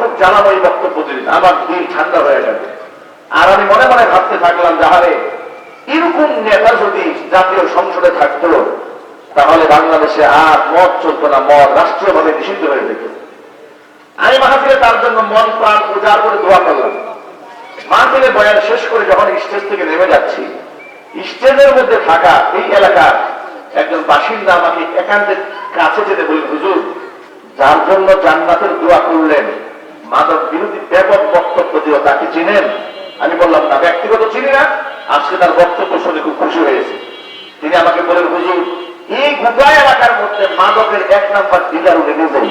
খুব জ্বালাময়ী বক্তব্য দিলেন আমার দিল ঠান্ডা হয়ে গেল। আর আমি মনে মনে ভাবতে থাকলাম যাহারে এরকম নেতা যদি জাতীয় সংসদে থাকতো, তাহলে বাংলাদেশে আর মদ চলতো না মদ রাষ্ট্রীয়ভাবে নিষিদ্ধ হয়ে যেত। আমি মাহফিলে তার জন্য মন, প্রাণ উজাড় করে দোয়া করলাম। মাহফিলে বয়ান শেষ করে যখন স্টেজ থেকে নেমে যাচ্ছি, স্টেজের মধ্যে থাকা এই এলাকার একজন বাসিন্দা আমাকে একান্তের কাছে যেতে বললেন, হুজুর, যার জন্য জান্নাতের দোয়া করলেন মাদক বিরোধী ব্যাপক বক্তব্য দিও তাকে চিনেন? আমি বললাম, না, ব্যক্তিগত চিনি না। আজকে তার বক্তব্য শুনে খুব খুশি হয়েছে। তিনি আমাকে বলেন, হুজুর, এই গোটা এলাকার মধ্যে মাদকের এক নাম্বার ডিলার উনি নিজেই।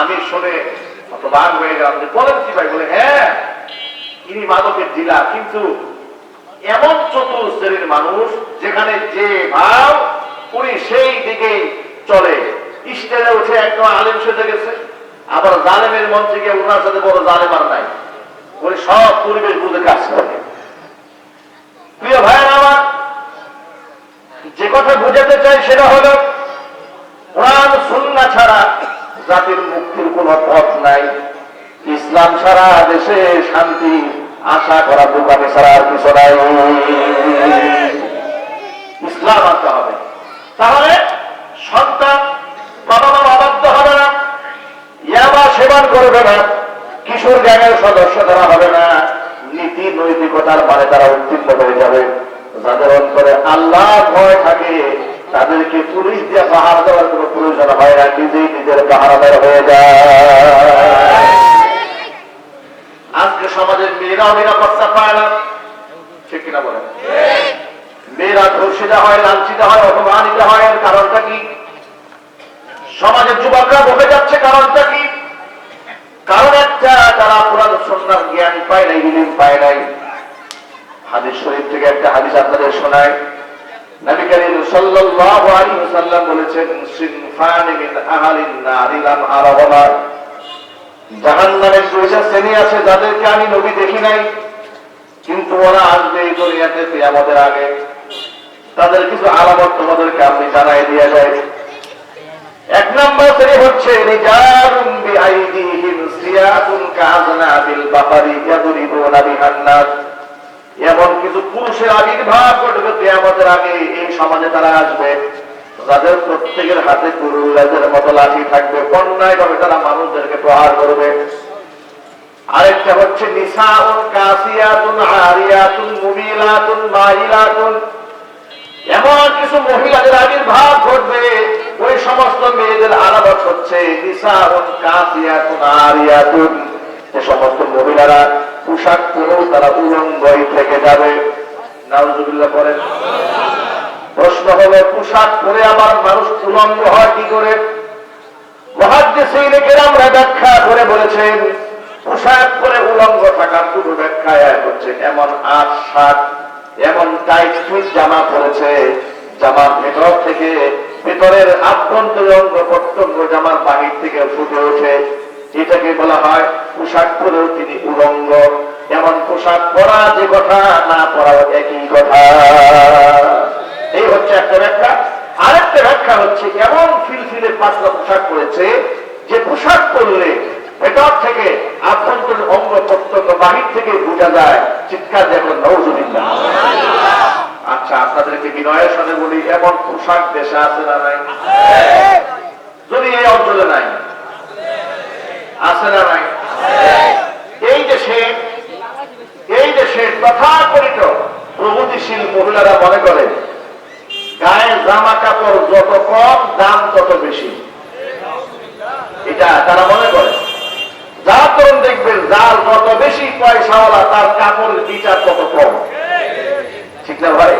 আমি শুনে বাঘ হয়ে গেলাম যে, বলেন কি ভাই? বলে হ্যাঁ ইনি মাদকের ডিলার, কিন্তু এমন চতুর শ্রেণির মানুষ যেখানে যে ভাব উনি সেই দিকে চলে। স্টেজে উঠে একদম আলেম সেজে গেছে। আবার জালেমের মঞ্চে গিয়ে ওনার সাথে বড় জালেম আর নাই। উনি সব পরিবেশ বুঝে কাজ করে। প্রিয় ভাইয়ের আমার, যে কথা বুঝাতে চাই সেটা হলো, কোরআন সুন্না ছাড়া জাতির মুক্তির কোন পথ নাই। ইসলাম ছাড়া দেশে শান্তি, আশা করা দোকানে ছাড়া আর কিছু নাই। ইসলাম আনতে হবে। তাহলে সন্তান সেবন করবে না। কিশোর গ্যাংয়ের সদস্য তারা হবে না। নীতি নৈতিকতার মানে তারা উত্তীর্ণ হয়ে যাবে। যাদের অন্তরে আল্লাহ ভয় থাকে, তাদেরকে পুলিশ দিয়ে পাহাড় দেওয়ার কোন প্রয়োজন হয় না, নিজেই নিজের পাহারাদার হয়ে যায়। আজকে সমাজের মেয়েরাও নিরাপত্তা পায় না। ঠিক কিনা বলেন? মেয়েরা ধর্ষিত হয়, লাঞ্ছিত হয়, অপমানিত হয় কারণটা কি? সমাজের যুবকরা বসে যাচ্ছে, কারণটা কি? কারণ একটা তারা পুরান সন্ন্যাস জ্ঞান পায় নাই, ইলিম পায় নাই, হাদিস শরীফ থেকে একটা হাদিস আপনাদের শোনায় যাদেরকে আমি নবী কিন্তু ওরা আসবে এই দুনিয়াতে আগে। তাদের কিছু আলামত তোমাদেরকে আপনি জানাই দিয়ে যায় এক নম্বর শ্রেণি হচ্ছে এমন কিছু পুরুষের আবির্ভাব ঘটবে কিয়ামতের আগে, এই সমাজে তারা আসবে। যাদের প্রত্যেকের হাতে কুরুলাদের মতো লাঠি থাকবে অন্যায় ভাবে তারা মানুষদেরকে প্রহার করবে। আরেকটা হচ্ছে, নিসাউন এমন কিছু মহিলাদের আবির্ভাব ঘটবে ওই সমস্ত মেয়েদের আলাদত হচ্ছে যে সমস্ত মহিলারা পোশাক পরেও তারা উলঙ্গই থেকে যাবে। করেন প্রশ্ন হলো, পোশাক পরে আবার মানুষ উলঙ্গ হয় কি করে? আমরা ব্যাখ্যা করে বলেছেন, পোশাক পরে উলঙ্গ হচ্ছে, এমন আট শার্ট, এমন টাইট জামা পরেছে, জামার ভেতর থেকে ভেতরের আভ্যন্তরীণ অঙ্গ প্রত্যঙ্গ জামার বাহির থেকে ফুটে ওঠে এটাকে বলা হয় পোশাক পরেও তিনি উলঙ্গ। এমন পোশাক পরা যে কথা, না পরাও একই কথা। এই হচ্ছে একটা ব্যাখ্যা। আরেকটা ব্যাখ্যা হচ্ছে, এমন ফিলফিলে পাতলা পোশাক পরেছে যে পোশাক পরলে ভেতর থেকে আভ্যন্তরীণ অঙ্গ প্রত্যঙ্গ বাহির থেকে বোঝা যায়, চিৎকার দেখো নৌজুবিল্লা আচ্ছা আপনাদেরকে বিনয়ের সাথে বলি, এমন পোশাক দেশে আছে না নাই? যদি এই অঞ্চলে নাই, আছে না নাই? এই দেশে এই দেশে তথাকথিত প্রগতিশীল মহিলারা মনে করে, গায়ে জামা কাপড় যত কম, দাম তত বেশি। এটা তারা মনে করে। যার তরুণ দেখবেন, যার যত বেশি পয়সাওয়ালা, তার কাপড়ের বিচার তত কম। ঠিক না ভাই?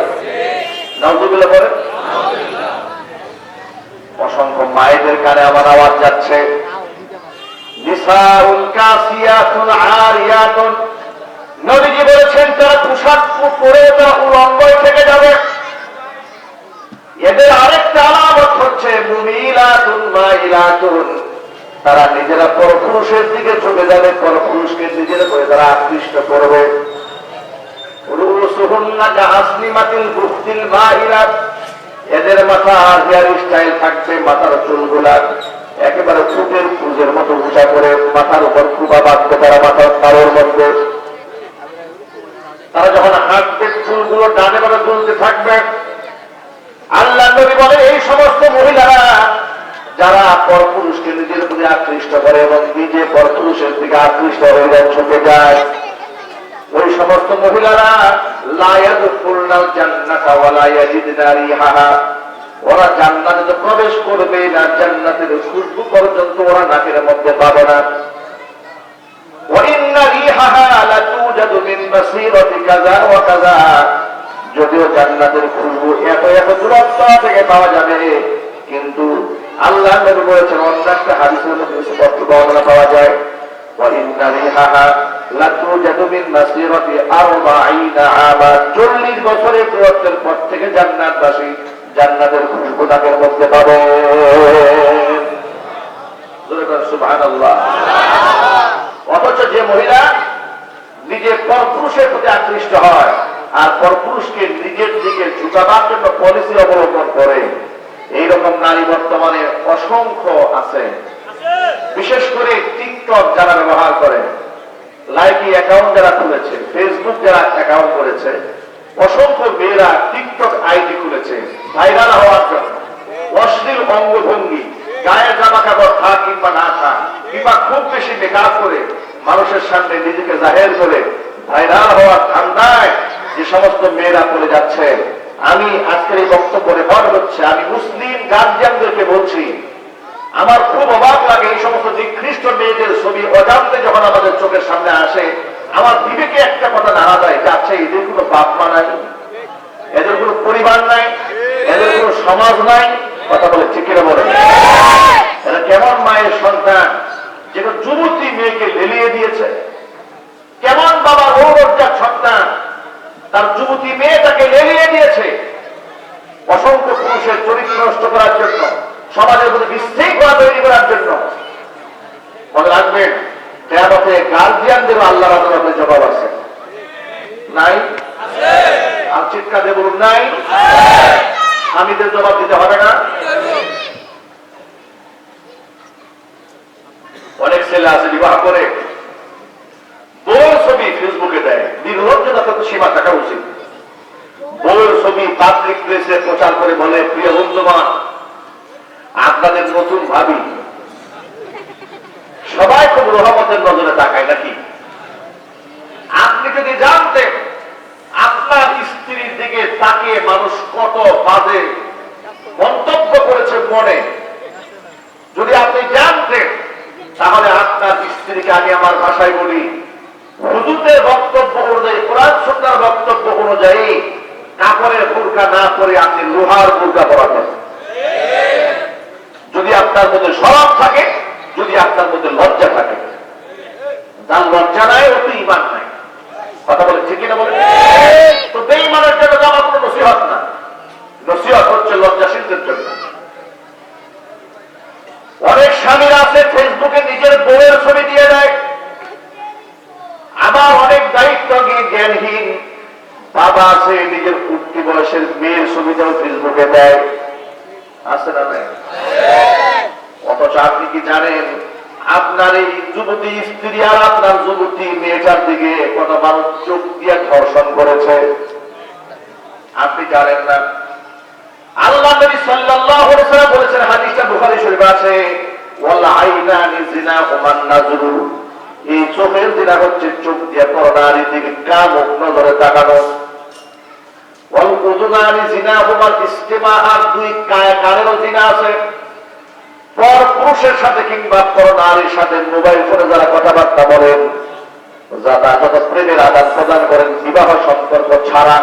নজরুল্লাহ বলেন অসংখ্য মায়েদের কানে আমার আওয়াজ যাচ্ছে। নবীজি বলেছেন তারা পোশাক পরে তারা থেকে যাবে। এদের আরেকটা আলামত হচ্ছে তারা নিজেরা পরপুরুষের দিকে চলে যাবে, পরপুরুষকে নিজের করে তারা আকৃষ্ট করবে। এদের মাথা হেয়ার স্টাইল থাকবে মাথার চুলগুলা। ফুটের পুজের মতো উঁচা করে মাথার উপর কুবা বাঁধবে তারা মাথার তারের মধ্যে। তারা যখন হাঁটবে, চুলগুলো ডানে বামে তুলতে থাকবে। আল্লাহ নবী বলে এই সমস্ত মহিলারা যারা পর পরপুরুষকে নিজের প্রতি আকৃষ্ট করে এবং নিজে পরপুরুষের দিকে আকৃষ্ট হয়ে যায় ছুটে যায় ওই সমস্ত মহিলারা প্রবেশ করবে না, জান্নাতের খুশবু পর্যন্ত ওরা নাকের মধ্যে পাবে না। যদিও জান্নাতের খুশবু এত এত দূরত্ব থেকে পাওয়া যাবে, কিন্তু আল্লাহ বলেছেন, অন্য একটা হাদিসের মধ্যে পাওয়া যায় অথচ যে মহিলা নিজে পরপুরুষের প্রতি আকৃষ্ট হয়, আর পরপুরুষকে নিজের দিকে ঝুঁকাবার জন্য পলিসি অবলম্বন করে, এইরকম নারী বর্তমানে অসংখ্য আছে। বিশেষ করে টিকটক যারা ব্যবহার করেন লাইকি অ্যাকাউন্ট যারা খুলেছে ফেসবুক যারা অ্যাকাউন্ট করেছে, অসংখ্য মেয়েরা টিকটক আইডি খুলেছে ভাইরাল হওয়ার জন্য। অশ্লীল অঙ্গভঙ্গি গায়ের জামা কাপড় থাক কিংবা না থাক কিংবা খুব বেশি মেকআপ করে মানুষের সামনে নিজেকে জাহের করে ভাইরাল হওয়ার ঠান্ডায় যে সমস্ত মেয়েরা পড়ে যাচ্ছে। আমি আজকের এই বক্তব্য রেকর্ড হচ্ছে আমি মুসলিম গার্জিয়ানদেরকে বলছি আমার খুব অবাক লাগে এই সমস্ত নিকৃষ্ট মেয়েদের ছবি অজান্তে যখন আমাদের চোখের সামনে আসে, আমার বিবেকে একটা কথা নাড়া দেয়, যে আচ্ছা এদের কোনো বাপ মা নাই, এদের কোনো পরিবার নাই, এদের কোনো সমাজ নাই, কথা বলে ঠিক কিনা বলে এরা কেমন মায়ের সন্তান যেটা যুবতী মেয়েকে লেলিয়ে দিয়েছে। কেমন বাবা রৌরজ্জার সন্তান, তার যুবতী মেয়েটাকে লেলিয়ে দিয়েছে। অসংখ্য পুরুষের চরিত্র নষ্ট করার জন্য সমাজের মধ্যে বিশৃঙ্খলা তৈরি করার জন্য মনে রাখবেন কেয়ামতে গার্জিয়ানদেরও আল্লাহ আদালতে জবাব আছে। নাই? আর চিৎকার বলুন, নাই? স্বামীদের জবাব দিতে হবে না। অনেক ছেলে আছে, বিবাহ করে। বউর ছবি ফেসবুকে দেয়। নির্লজ্জতা তো সীমা থাকা উচিত। বউর ছবি পাবলিক প্লেসে প্রচার করে বলে, প্রিয় বন্ধুমান আপনাদের নতুন ভাবি সবাই খুব রহমতের নজরে তাকায় নাকি? আপনি যদি জানতেন আপনার স্ত্রীর দিকে তাকিয়ে মানুষ কত বাজে মন্তব্য করেছে মনে, যদি আপনি জানতেন, তাহলে আপনার স্ত্রীকে আমি আমার ভাষায় বলি, হুজুরদের বক্তব্য অনুযায়ী, কোরআন সন্ন্যার বক্তব্য অনুযায়ী কাপড়ের বোরকা না করে আপনি লোহার বোরকা পরাতেন। যদি আপনার মধ্যে স্বভাব থাকে যদি আপনার মধ্যে লজ্জা থাকে যার লজ্জা নাই, ও তো ইমান নাই। কথা বলে ঠিক না বলে তো বেইমানের জন্য আমার কোনো নসিহত না। নসিহত হচ্ছে লজ্জাশীলদের জন্য। অনেক স্বামীরা আছে, ফেসবুকে নিজের বউয়ের ছবি দিয়ে দেয়। আবার অনেক দায়িত্ব জ্ঞানহীন বাবা আছে, নিজের উঠতি বয়সের মেয়ের ছবিটাও ফেসবুকে দেয়। আছে না নাই? অথচ আপনি কি জানেন, আপনার এই যুবতী স্ত্রী আর আপনার যুবতী মেয়েটার দিকে কত মানুষ চোখ দিয়ে ধর্ষণ করেছে? আপনি জানেন না। আল্লাহ জিনা ইস্তিমা আর দুই আছে। পর পুরুষের সাথে কিংবা পর নারীর সাথে মোবাইল ফোনে যারা কথাবার্তা বলেন, যারা যত প্রেমের আদান প্রদান করেন, বিবাহ সম্পর্ক ছাড়া,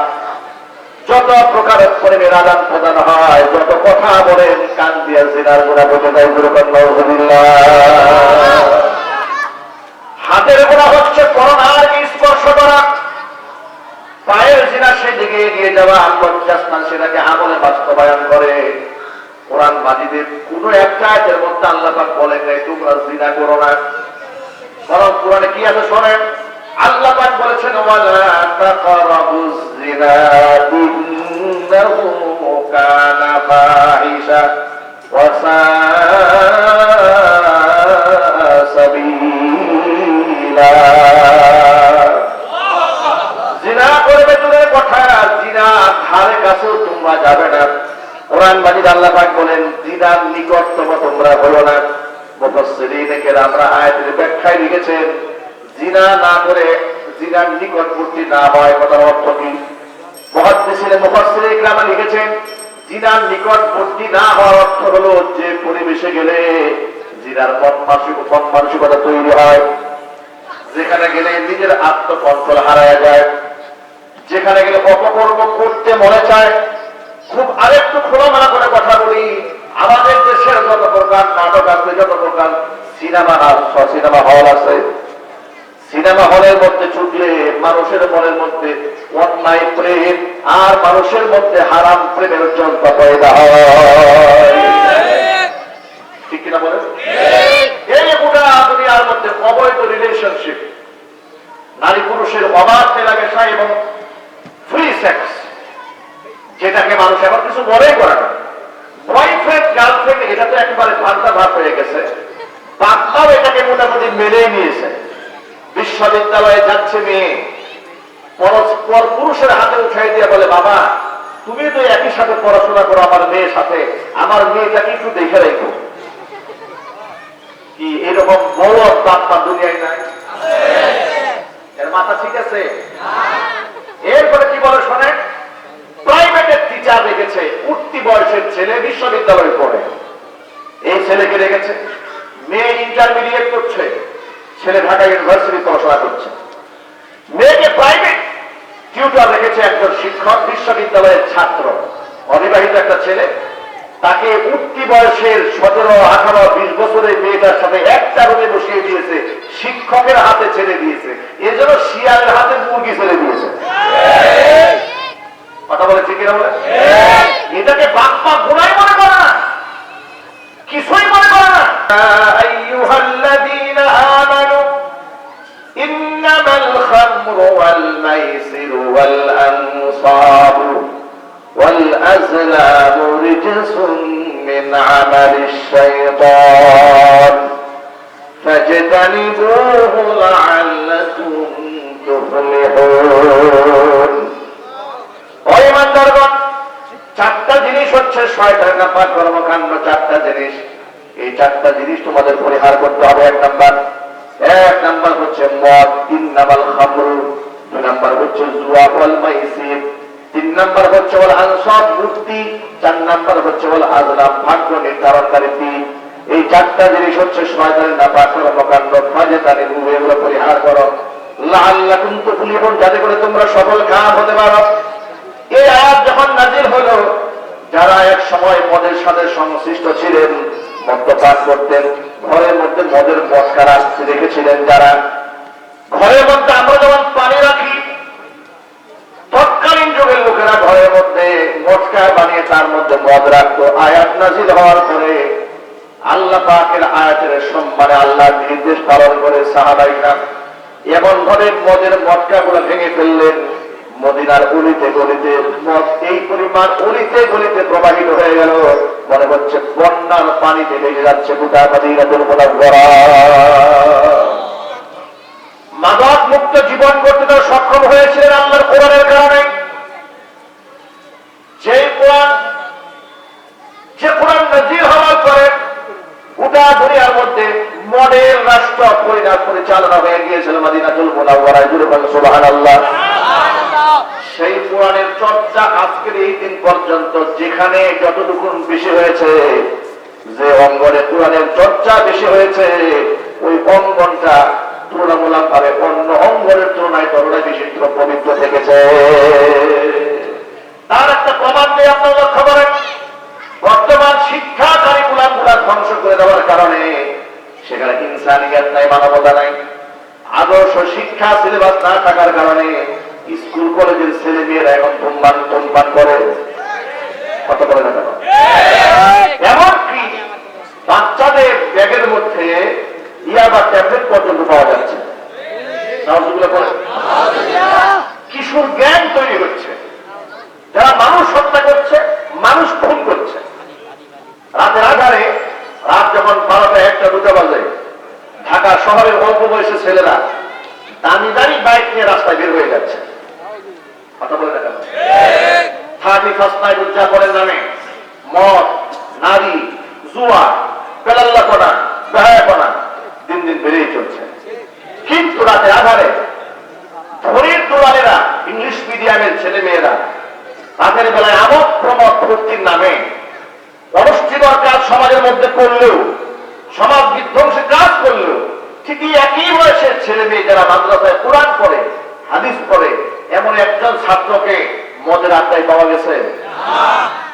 যত প্রকারের প্রেমের আদান প্রদান হয়, যত কথা বলেন, কান দিয়ে জিনার গুণা বসে দুরকম হাতের গুণা হচ্ছে করোনার স্পর্শ করা। পায়ের জিনা সেদিকে এগিয়ে যাওয়া লজ্জাস্থান সেটাকে আমলে বাস্তবায়ন করে। কোরআন মাজিদের কোন একটা আয়াতের মধ্যে আল্লাহ পাক বলেন নাই, তোমরা জিনা করো না। বরং কোরআনে কি আছে শোনেন? আল্লাহ পাক বলেছেন, ওয়ালা তাকরাবুজ জিনা ইন্নাহু কানা ফাহিশা ওয়া সাআ সাবিলা। জিনা করবে তোমরা কথা জিনা ধারে কাছেও তোমরা যাবে না। কোরআন আল্লাহ পাক বলেন জিনার নিকটতম তোমরা হলো না। পরিবেশে গেলে জিনার মন মানসিক, মন মানসিকতা তৈরি হয়। যেখানে গেলে নিজের আত্মকন্ট্রোল হারায় যায়। যেখানে গেলে অপকর্ম করতে মনে চায় খুব আরেকটু খোলামেলা করে কথা বলি। আমাদের দেশের যত প্রকার নাটক আছে যত প্রকার সিনেমা সিনেমা হল আছে সিনেমা হলের মধ্যে ছুটলে মানুষের মনের মধ্যে অন্যায় প্রেম আর মানুষের মধ্যে হারাম প্রেমের জন্ম পয়দা হয়। ঠিক কিনা বলেন? এই গোটা দুনিয়ার মধ্যে অবৈধ রিলেশনশিপ নারী পুরুষের অবাধ মেলামেশা এবং ফ্রি সেক্স যেটাকে মানুষ এখন কিছু মনেই করে না। বয়ফ্রেন্ড গার্লফ্রেন্ড এটা তো একেবারে পাল্টা ভাব হয়ে গেছে। বাপমাও এটাকে মোটামুটি মেনেই নিয়েছে। বিশ্ববিদ্যালয়ে যাচ্ছে মেয়ে। পরস্পর পুরুষের হাতে উঠাই দিয়ে বলে বাবা তুমি তো একই সাথে পড়াশোনা করো আমার মেয়ের সাথে। আমার মেয়েটাকে একটু দেখে রেখো। কি এরকম বড় বাপমা দুনিয়ায় নাই? এর মাথা ঠিক আছে? এরপরে কি বলে শোনে? প্রাইভেটের টিচার রেখেছে উঠতি বয়সের ছেলে বিশ্ববিদ্যালয়ে পড়ে। এই ছেলেকে রেখেছে, মেয়ে ইন্টারমিডিয়েট করছে, ছেলে ঢাকা ইউনিভার্সিটি পড়াশোনা করছে। মেয়েকে প্রাইভেট টিউটর রেখেছে একজন শিক্ষক, বিশ্ববিদ্যালয়ের ছাত্র, অবিবাহিত একটা ছেলে। তাকে উঠতি বয়সের সতেরো, আঠারো, বিশ বছরের মেয়েটার সাথে একটা রুমে বসিয়ে দিয়েছে, শিক্ষকের হাতে ছেড়ে দিয়েছে। এজন্য শিয়ালের হাতে মুরগি ছেড়ে দিয়েছে। কথা বলে ঠিক কিনা বলে এটাকে বাপ্পা গুণাই মনে করে না কিছুই মনে করে না আইয়ুহাল্লাযীনা আমানু ইন্নামাল খামরু ওয়াল মাইসিরু ওয়াল আনসাবু ওয়াল আজলামু রিজসুম মিন আমালিশ শাইতান فاجتنبوه لعلكم تفلحون জিনিস। পরিহার করতে হবে। এক নাম্বার এক নাম্বার হচ্ছে মদ, তিন নাম্বার খামরু, দুই নাম্বার হচ্ছে তিন নাম্বার হচ্ছে ওল আনসাব মূর্তি চার নাম্বার হচ্ছে ওল আজলাম, ভাগ্য নির্ধারণকারী এই চারটা জিনিস হচ্ছে পরিহার করো। যাতে করে তোমরা সফল কাম হতে পারো। এই আয়াত যখন নাজির হলো যারা এক সময় মদের সাথে সংশ্লিষ্ট ছিলেন মদ্যপান করতেন, ঘরের মধ্যে মদের মটকা রাখতে রেখেছিলেন যারা। ঘরের মধ্যে আমরা যেমন পানি রাখি, তৎকালীন যুগের লোকেরা ঘরের মধ্যে মটকা বানিয়ে তার মধ্যে মদ রাখতো। আয়াত নাজির হওয়ার পরে আল্লাহ পাকের আয়াতের সম্মানে আল্লাহ নির্দেশ পালন করে সাহাবাইরা এমন ভাবে মদের মটকা গুলো ভেঙে ফেললেন। মদিনার অলিতে গলিতে, মদ এই পরিমাণ অলিতে গলিতে প্রবাহিত হয়ে গেল। মনে হচ্ছে বন্যার পানিতে ভেঙে যাচ্ছে গোটা মদিনাতুল মুনাওয়ারা। মাদক মুক্ত জীবন করতে তো সক্ষম হয়েছিলেন আল্লাহর কোরআনের কারণে। যে কোরআন যে কোরআন নাজির হওয়ার পরে গোটা দুনিয়ার মধ্যে মডেল রাষ্ট্র পরিচালনা হয়ে গিয়েছিল মাদিনাতুল মুনাওয়ারায় জুড়ে বলেন সুবহানাল্লাহ। সেই কোরআনের চর্চা আজকের এই দিন পর্যন্ত যেখানে যতটুকু বেশি হয়েছে, যে অঙ্গনে কোরআনের চর্চা বেশি হয়েছে, ওই অঙ্গনটা তুলনামূলক ভাবে অন্য অঙ্গনের তুলনায় ততটা বেশি পবিত্র থেকেছে। তার একটা প্রমাণ দিয়ে আপনারা লক্ষ্য করেন, বর্তমান শিক্ষা কারিকুলামগুলা ধ্বংস করে দেওয়ার কারণে সেখানে ইনসানিয়াত নাই, মানবতা নাই। আদর্শ শিক্ষা, সিলেবাস না থাকার কারণে স্কুল, কলেজের ছেলে মেয়েরা এখন ধূমপান ধূমপান করে। কত করে না এমনকি বাচ্চাদের ব্যাগের মধ্যে ইয়াবা ট্যাবলেট পর্যন্ত পাওয়া যাচ্ছে। কিশোর জ্ঞান তৈরি হচ্ছে। যারা মানুষ হত্যা করছে, মানুষ খুন করছে। রাতের আধারে রাত যখন বারোটা একটা দুটো বাজে, ঢাকা শহরের অল্প বয়সী ছেলেরা দামি দামি বাইক নিয়ে রাস্তায় বের হয়ে যাচ্ছে। কথা বলে দেখা থার্টি ফার্স্ট নাইট উদযাপনের নামে মদ, নারী, জুয়া দিন দিন বেড়েই চলছে। কিন্তু রাতে আধারে ধনির দোলালেরা, ইংলিশ মিডিয়ামের ছেলে মেয়েরা রাতের বেলায় আমোদ প্রমোদ ফুর্তির নামে অনুষ্ঠিতর কাজ সমাজের মধ্যে করলেও, সমাজ বিধ্বংসী কাজ করলেও, ঠিকই একই বয়সের ছেলে মেয়ে যারা মাদ্রাসায় কোরআন পড়ে, হাদিস পড়ে, এমন একজন ছাত্রকে মদের আড্ডায় পাওয়া গেছে?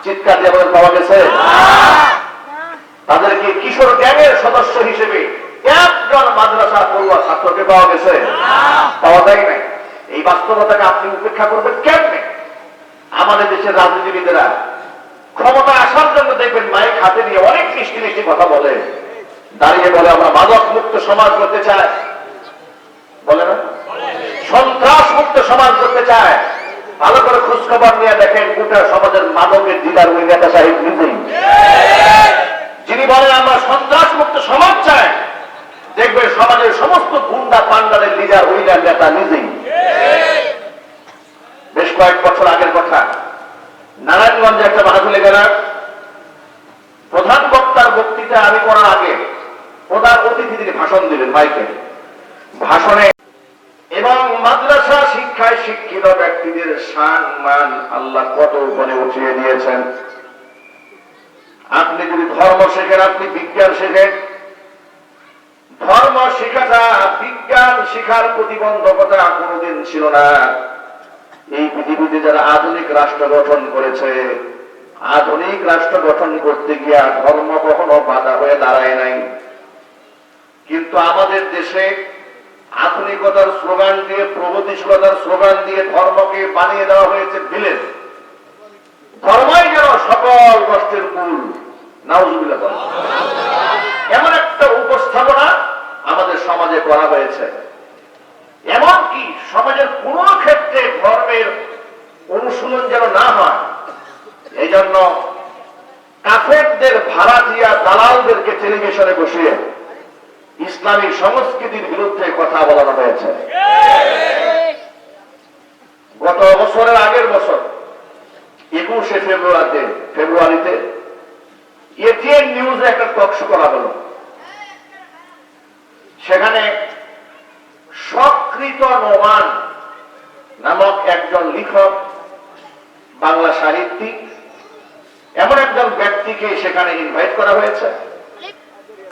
চিৎকার দিয়ে আমাদের পাওয়া গেছে? তাদেরকে কিশোর গ্যাংয়ের সদস্য হিসেবে একজন মাদ্রাসা পড়ুয়া ছাত্রকে পাওয়া গেছে? পাওয়া যায় নাই। এই বাস্তবতাকে আপনি উপেক্ষা করবেন কেমনে? আমাদের দেশের রাজনীতিবিদেরা ক্ষমতা আসার জন্য দেখবেন মাইক হাতে নিয়ে অনেক মিষ্টি মিষ্টি কথা বলে। দাঁড়িয়ে বলে, আমরা মাদক মুক্ত সমাজ করতে চাই। বলে না? সন্ত্রাস মুক্ত সমাজ করতে চায়। ভালো করে খোঁজ খবর নিয়ে দেখেন, গোটা সমাজের মাদকের দিদার ওই নেতা সাহেব নিজেই। যিনি বলেন, আমরা সন্ত্রাস মুক্ত সমাজ চাই। দেখবেন সমাজের সমস্ত গুন্ডা পান্ডারের লিডার ওই নেতা নিজেই। বেশ কয়েক বছর আগের কথা। নারায়ণগঞ্জে একটা মাহফিলে গেলাম প্রধান বক্তার বক্তৃতা আমি করার আগে প্রধান অতিথি তিনি ভাষণ দিলেন মাইকে। ভাষণে এবং মাদ্রাসা শিক্ষায় শিক্ষিত ব্যক্তিদের সম্মান মান আল্লাহ কত উপরে উঠিয়ে দিয়েছেন। আপনি যদি ধর্ম শেখেন, আপনি বিজ্ঞান শেখেন। ধর্ম শেখাটা বিজ্ঞান শিখার প্রতিবন্ধকতা কোনোদিন ছিল না। এই পৃথিবীতে যারা আধুনিক রাষ্ট্র গঠন করেছে, আধুনিক রাষ্ট্র গঠন করতে গিয়া ধর্ম কখনো বাধা হয়ে দাঁড়ায় নাই। কিন্তু আমাদের দেশে আধুনিকতার স্লোগান দিয়ে, প্রগতিশীলতার স্লোগান দিয়ে ধর্মকে বানিয়ে দেওয়া হয়েছে ভিলেজ ধর্মই যেন সকল কষ্টের মূল। নাউজুবিল্লাহ এমন একটা উপস্থাপনা আমাদের সমাজে করা হয়েছে। এমনকি সমাজের কোন ক্ষেত্রে ধর্মের অনুশীলন যেন না হয় এই জন্য কাফেরদের ভাড়াটিয়া দালালদেরকে টেলিভিশনে বসিয়ে ইসলামী সংস্কৃতির বিরুদ্ধে কথা বলানো হয়েছে। গত বছরের আগের বছর, একুশে ফেব্রুয়ারিতে ফেব্রুয়ারিতে এটিএন নিউজে একটা টকশো করা হলো। সেখানে সকৃত নোমান নামক একজন লেখক, বাংলা সাহিত্যিক, এমন একজন ব্যক্তিকে সেখানে ইনভাইট করা হয়েছে।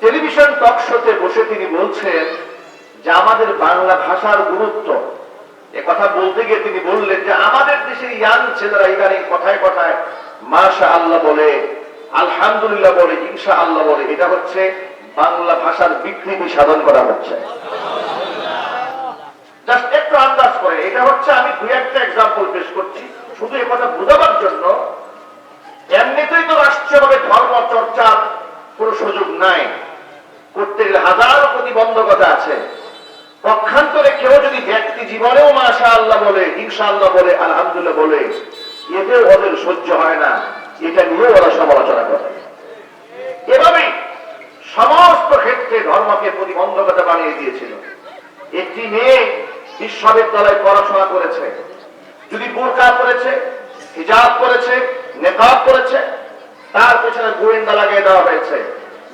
টেলিভিশন টক শোতে বসে তিনি বলছেন যে আমাদের বাংলা ভাষার গুরুত্ব। এ কথা বলতে গিয়ে তিনি বললেন যে আমাদের দেশের ইয়াং ছেলেরা ইদানিং কথায় কথায় মাশা আল্লাহ বলে, আলহামদুলিল্লাহ বলে ইনশা আল্লাহ বলে। এটা হচ্ছে বাংলা ভাষার বিকৃতি সাধন করা হচ্ছে। একটু আন্দাজ করে, এটা হচ্ছে আমি দুই একটা এক্সাম্পল পেশ করছি। শুধু এ কথা বোঝাবার জন্য, এমনিতেই তো রাষ্ট্রীয়ভাবে ধর্ম চর্চার কোনো সুযোগ নাই। করতে গেলে হাজারো প্রতিবন্ধকতা আছে। পক্ষান্তরে কেউ যদি ব্যক্তি জীবনেও মাশা আল্লাহ বলে ইনশা আল্লাহ বলে, আলহামদুলিল্লাহ বলে, এতেও ওদের সহ্য হয় না। এটা নিয়েও ওরা সমালোচনা করে। এভাবেই সমস্ত ক্ষেত্রে ধর্মকে প্রতিবন্ধকতা বানিয়ে দিয়েছিল। একটি মেয়ে বিশ্ববিদ্যালয়ে পড়াশোনা করেছে। যদি বোরকা করেছে হিজাব করেছে নেকাব করেছে তার পেছনে গোয়েন্দা লাগিয়ে দেওয়া হয়েছে।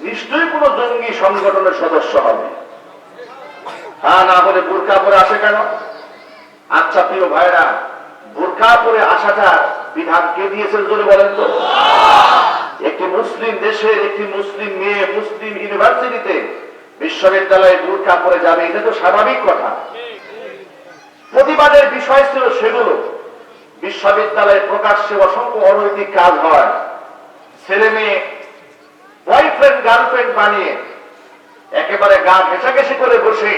নিশ্চয়ই কোনো জঙ্গি সংগঠনের সদস্য হবে। তা না হলে বোরকা পরে আসে কেন? আচ্ছা প্রিয় ভাইরা বোরকা পরে আসাটা বিধান কে দিয়েছেন জোরে বলেন তো? একটি মুসলিম দেশের একটি মুসলিম মেয়ে মুসলিম ইউনিভার্সিটিতে বিশ্ববিদ্যালয়ে বোরকা পরে যাবে, এটা তো স্বাভাবিক কথা। প্রতিবাদের বিষয় ছিল সেগুলো। বিশ্ববিদ্যালয়ে প্রকাশ্যে অসংখ্য অনৈতিক কাজ হয়। ছেলে মেয়ে বয়ফ্রেন্ড গার্লফ্রেন্ড বানিয়ে একেবারে গা ঘেঁষাঘেঁষি করে বসে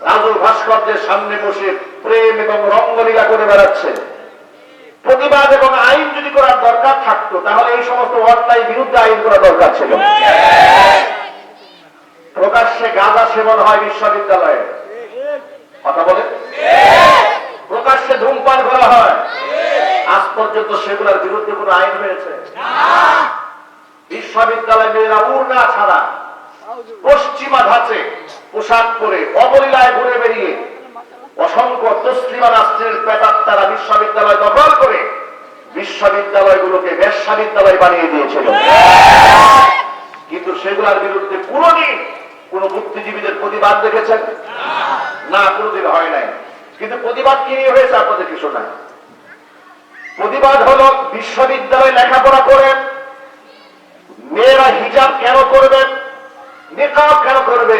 রাজু ভাস্কর্যের সামনে বসে প্রেম এবং রঙ্গলীলা করে বেড়াচ্ছে। প্রতিবাদ এবং আইন যদি করার দরকার থাকতো, তাহলে এই সমস্ত অন্যায় বিরুদ্ধে আইন করা দরকার ছিল। প্রকাশ্যে গাঁজা সেবন হয় বিশ্ববিদ্যালয়ে। কথা বলে প্রকাশ্যে ধূমপান করা হয়। আজ পর্যন্ত সেগুলোর বিরুদ্ধে কোনো আইন হয়েছে? বিশ্ববিদ্যালয় মেয়েরা উড়না ছাড়া পশ্চিমা ধাঁচে পোশাক পরে অবলীলায় ঘুরে বেরিয়ে অসংখ্য তসলিমা রাষ্ট্রের পেতার তারা বিশ্ববিদ্যালয় দখল করে বিশ্ববিদ্যালয়গুলোকে বেশ্যা বিদ্যালয় বানিয়ে দিয়েছিল। কিন্তু সেগুলোর বিরুদ্ধে কোনদিন কোন বুদ্ধিজীবীদের প্রতিবাদ দেখেছেন? না, কোনদিন হয় নাই। কিন্তু প্রতিবাদ কি নিয়ে হয়েছে আপনাদেরকে শোনায় প্রতিবাদ হলো বিশ্ববিদ্যালয়ে লেখাপড়া করে মেয়েরা হিজাব কেন করবে, নিকাব কেন করবে?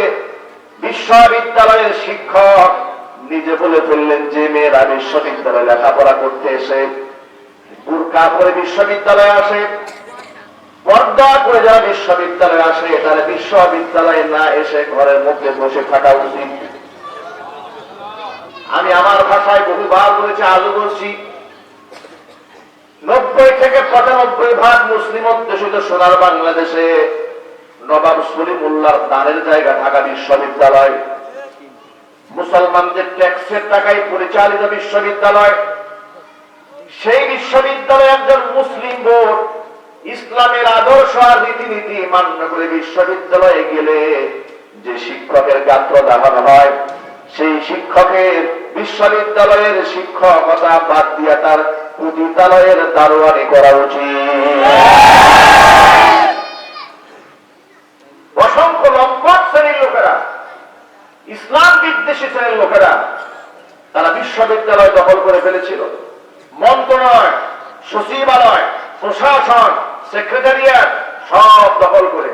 বিশ্ববিদ্যালয়ের শিক্ষক নিজে বলে ফেললেন যে মেয়েরা বিশ্ববিদ্যালয়ে লেখাপড়া করতে এসে বুরকা করে বিশ্ববিদ্যালয়ে আসে, পর্দা করে যারা বিশ্ববিদ্যালয়ে আসে, তারা বিশ্ববিদ্যালয়ে না এসে ঘরের মধ্যে বসে থাকা উচিত। আমি আমার ভাষায় বহুবার বলেছি আলু বলছি। নব্বই থেকে পঁচানব্বই ভাগ মুসলিম অধ্যুষিত সোনার বাংলাদেশে নবাব সলিমুল্লাহর দানের জায়গা ঢাকা বিশ্ববিদ্যালয়। মুসলমানদের ট্যাক্সের টাকায় পরিচালিত বিশ্ববিদ্যালয়। সেই বিশ্ববিদ্যালয়ে একজন মুসলিম বোর্ড ইসলামের আদর্শ আর রীতিনীতি মান্য করে বিশ্ববিদ্যালয়ে গেলে যে শিক্ষকের গাত্র দেখানো হয় সেই শিক্ষকের বিশ্ববিদ্যালয়ের শিক্ষকতা বাদ দিয়ে তার পতিতালয়ের দারোয়ানি করা উচিত। অসংখ্য লম্পট শ্রেণির লোকেরা, ইসলাম বিদ্বেষী শ্রেণির লোকেরা, তারা বিশ্ববিদ্যালয় দখল করে ফেলেছিল। মন্ত্রণালয়, সচিবালয়, প্রশাসন, সেক্রেটারিয়াট সব দখল করে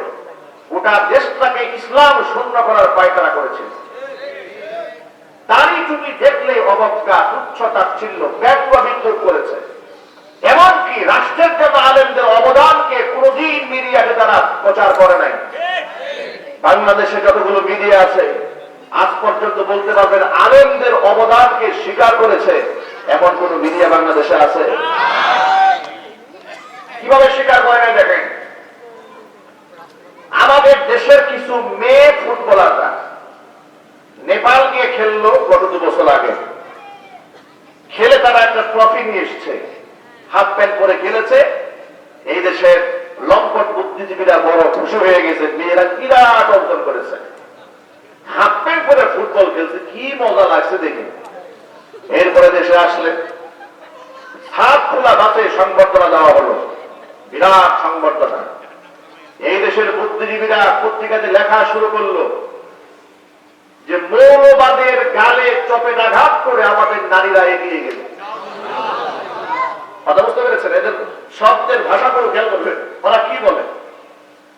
গোটা দেশটাকে ইসলাম শূন্য করার পায়তারা করেছিল দাড়ি টুপি দেখলে অবজ্ঞা তুচ্ছ তাচ্ছিল্য ব্যঙ্গ বিদ্রুপ করেছে। এমনকি রাষ্ট্রের জন্য আলেমদের অবদানকে কোনদিন মিডিয়াকে তারা প্রচার করে নাই। বাংলাদেশে যতগুলো মিডিয়া আছে, আজ পর্যন্ত বলতে পারবেন আলেমদের অবদানকে স্বীকার করেছে এমন কোন মিডিয়া বাংলাদেশে আছে? কীভাবে স্বীকার করে না দেখেন? আমাদের দেশের কিছু মেয়ে ফুটবলাররা নেপাল গিয়ে খেললো গত দু বছর আগে। খেলে তারা একটা ট্রফি নিয়ে এসছে। হাফ প্যান্ট পরে খেলেছে। এই দেশের লম্পট বুদ্ধিজীবীরা বড় খুশি হয়ে গেছে। মেয়েরা বিরাট অর্জন করেছে। হাফ প্যান্ট পরে ফুটবল খেলছে। কি মজা লাগছে দেখে। এরপরে দেশে আসলে। হাত খোলা বাসে সংবর্ধনা দেওয়া হলো। বিরাট সংবর্ধনা। এই দেশের বুদ্ধিজীবীরা পত্রিকাতে লেখা শুরু করল। যে মৌলবাদের গালে চপেটাঘাত করে আমাদের নারীরা এগিয়ে গেল। শব্দের ভাষা করে খেয়াল করবেন। ওরা কি বলে?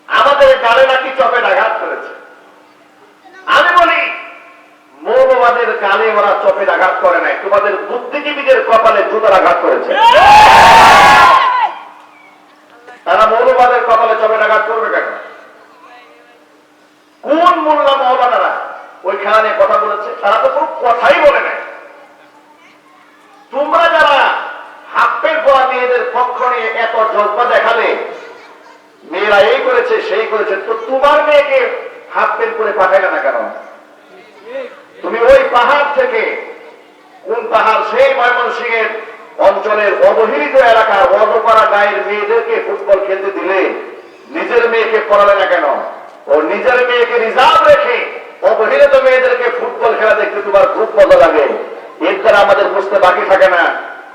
আমাদের গালে নাকি করেছে। আমি বলি, মৌলবাদের গালে ওরা আঘাত করে নাই। তোমাদের বুদ্ধিজীবীদের কপালে জুতার আঘাত করেছে। তারা মৌলবাদের কপালে চপের আঘাত করবে কেন? কোন মোল্লা মৌলানারা ওই খেলা কথা বলেছে, তারা তো কোনো কথাই বলে নাই। তোমরা যারা হাফের পড়া মেয়েদের পক্ষ নিয়ে এত জজ্বা দেখালে, মেয়েরা এই করেছে, সেই করেছে, তো তোমার মেয়েকে হাফ প্যান্ট করে পাঠাইলে না কেন? তুমি ওই পাহাড় থেকে কোন পাহাড়? সেই ময়মনসিংহের অঞ্চলের অবহেলিত এলাকার অজপাড়া গায়ের মেয়েদেরকে ফুটবল খেলতে দিলে নিজের মেয়েকে পড়ালে না কেন? ও নিজের মেয়েকে রিজার্ভ রেখে অবহেলিত মেয়েদেরকে ফুটবল খেলা দেখতে তোমার খুব মজা লাগে। এর দ্বারা আমাদের বুঝতে বাকি থাকে না।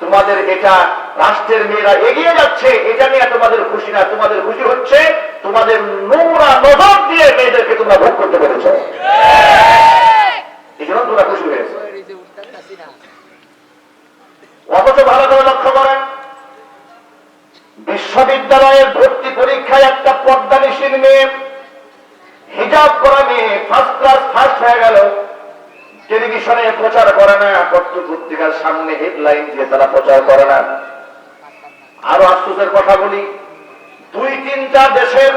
তোমাদের এটা রাষ্ট্রের মেয়েরা এগিয়ে যাচ্ছে, এটা নিয়ে তোমাদের খুশি না, তোমাদের খুশি হচ্ছে, তোমাদের নোংরা নজর দিয়ে মেয়েদেরকে তোমরা ভোগ করতে পেরেছ। এই জন্য তোমরা খুশি হয়েছে। অথচ ভালো করে লক্ষ্য করেন বিশ্ববিদ্যালয়ের ভর্তি পরীক্ষায় একটা পদ্মা নিশীল মেয়ে হিজাব করা মেয়ে ফার্স্ট ক্লাস ফার্স্ট হয়ে গেল। টেলিভিশনে প্রচার করে না পত্র পত্রিকার সামনে হেডলাইন দিয়ে তারা প্রচার করে না। আরও আশ্চর্যের কথা বলি, দুই তিনটা দেশের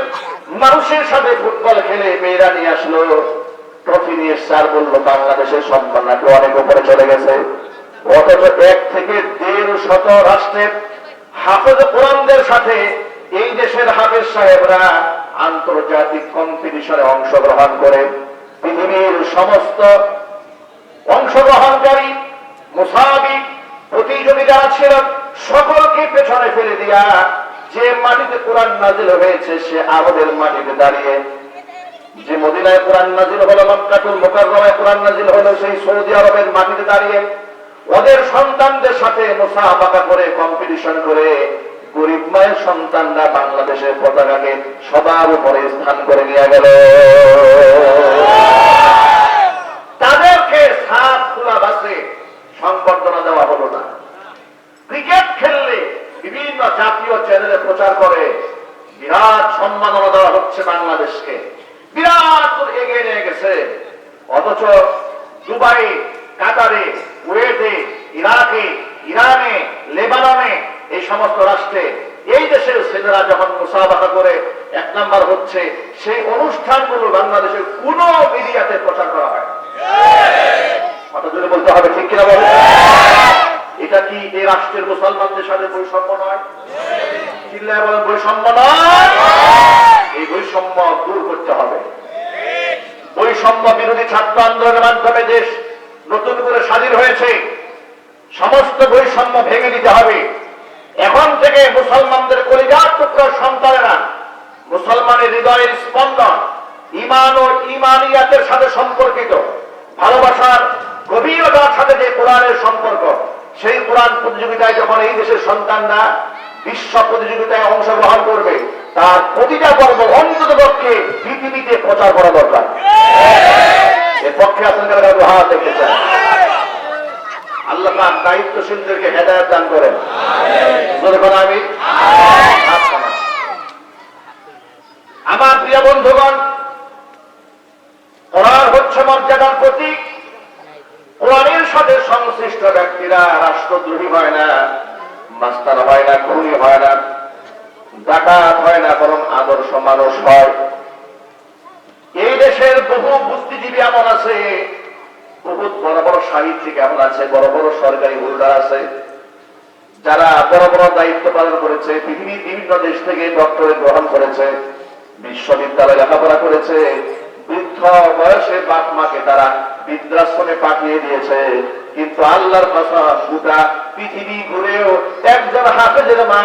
মানুষের সাথে ফুটবল খেলে মেয়েরা নিয়ে আসলো। ট্রফি নিয়ে আর বলল, বাংলাদেশের সম্মান নাকি অনেক উপরে চলে গেছে। অথচ এক থেকে দেড় শত রাষ্ট্রের হাফেজ কোরআনদের সাথে এই দেশের হাফেজ সাহেবরা আন্তর্জাতিক কম্পিটিশনে অংশগ্রহণ করে পৃথিবীর সমস্ত অংশগ্রহণকারী মুসাবিক প্রতিযোগী যারা ছিলেন সকলকে পেছনে ফেলে দিয়া যে মাটিতে কোরআন নাজিল হয়েছে, সে আরবের মাটিতে দাঁড়িয়ে। যে মদিনায় কোরআন নাজিল হলো, মক্কাতুল মোকাররমায় কোরআন নাজিল হলো, সেই সৌদি আরবের মাটিতে দাঁড়িয়ে ওদের সন্তানদের সাথে মুসাফাকা করে কম্পিটিশন করে গরিব মায়ের সন্তানরা বাংলাদেশের পতাকাকে সবার উপরে স্থান করে নিয়ে গেল। তাদেরকে সাত খোলা বাসে সংবর্ধনা দেওয়া হলো না। ক্রিকেট খেললে বিভিন্ন জাতীয় চ্যানেলে প্রচার করে। বিরাট সম্মাননা দেওয়া হচ্ছে বাংলাদেশকে। বিরাট এগিয়ে নিয়ে গেছে। অথচ দুবাই, কাতারে, কুয়েতে, ইরাকে, ইরানে, লেবাননে এই সমস্ত রাষ্ট্রে, এই দেশের ছেলেরা যখন মুসাফাকা করে, এক নাম্বার হচ্ছে সেই অনুষ্ঠানগুলো বাংলাদেশের কোন মিডিয়াতে প্রচার করা হয় বৈষম্য নয়? এই বৈষম্য করতে হবে। বৈষম্য বিরোধী ছাত্র আন্দোলনের মাধ্যমে দেশ নতুন করে স্বাধীন হয়েছে। সমস্ত বৈষম্য ভেঙে দিতে হবে। এখন থেকে মুসলমানদের কলিজার টুকরো সন্তানেরা মুসলমানের হৃদয়ের স্পন্দন ইমান ও ইমানিয়াতের সাথে সম্পর্কিত, ভালোবাসার গভীরতার সাথে যে কোরআনের সম্পর্ক, সেই কোরআন প্রতিযোগিতায় যখন এই দেশের সন্তানরা বিশ্ব প্রতিযোগিতায় অংশগ্রহণ করবে, তার প্রতিটা পর্ব অন্তত পক্ষে পৃথিবীতে প্রচার করা দরকার। এর পক্ষে আপনাদের হাত দেখতে চাই আল্লাহ পাক দায়িত্বশীলদেরকে হেদায়ত দান করেন। আমি আমার প্রিয় বন্ধুগণ কোরআন হচ্ছে মর্যাদার প্রতীক। কোরআনের সাথে সংশ্লিষ্ট ব্যক্তিরা রাষ্ট্রদ্রোহী হয় না মাস্টার হয় না খুনি হয় না ডাকাত হয় না বরং আদর্শ মানুষ হয়। এই দেশের বহু বুদ্ধিজীবী এমন আছে বহুত বড় বড় সাহিত্যিক এমন আছে, বড় বড় সরকারি হোল্ডার আছে, যারা বড় বড় দায়িত্ব পালন করেছে, পৃথিবীর বিভিন্ন দেশ থেকে ডক্টরেট গ্রহণ করেছে, বিশ্ববিদ্যালয়ে লেখাপড়া করেছে, বৃদ্ধ বয়সে বাপ মাকে তারা বৃদ্ধাশ্রমে পাঠিয়ে দিয়েছে, কিন্তু আল্লাহর কথা গোটা পৃথিবী ঘুরেও একজন হাফেজের মা,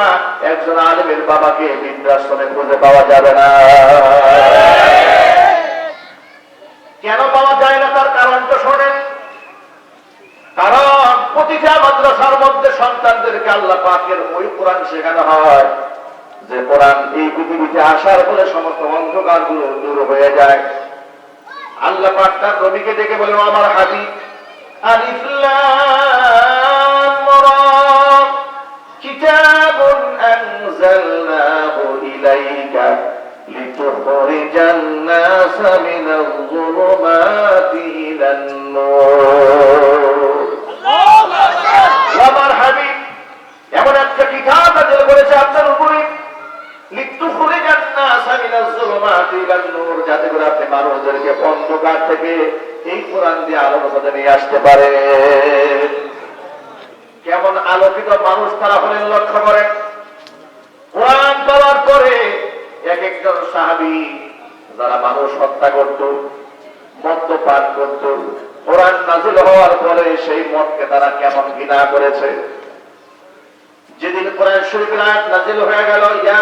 একজন আলমের বাবাকে বৃদ্ধাশ্রমে খুঁজে পাওয়া যাবে না। কেন পাওয়া যায় না তার কারণ তো শোনেন। কারণ প্রতিটা মাদ্রাসার মধ্যে সন্তানদেরকে আল্লাহ পাকের ওই কোরআন শেখানো হয়, যে কোরআন এই পৃথিবীতে আসার ফলে সমস্ত অন্ধকারগুলো দূর হয়ে যায়। আল্লাহ পাক তার রবিকে ডেকে বলে "ও আমার হাবিব, আলিফ الناس من الظلمات إلى النور আমার হাবিব এমন একটা কিতাব নাযিল করেছে আপনার উপরে লিতুখরিজ الناس من الظلمات إلى النور যাতে করে আপনি মানুষদেরকে অন্ধকার থেকে এই কোরআন দিয়ে আলোর সাথে নিয়ে আসতে পারে কেমন আলোকিত মানুষ তারা হলেন লক্ষ্য করেন কোরআন পাওয়ার পরে এক একজন সাহাবি যারা মানুষ হত্যা করত, মদ্যপান করত, কোরআন নাজিল হওয়ার পরে সেই মদকে তারা কেমন ঘৃণা করেছে? যেদিন কোরআন শরীফ নাজিল হয়ে গেল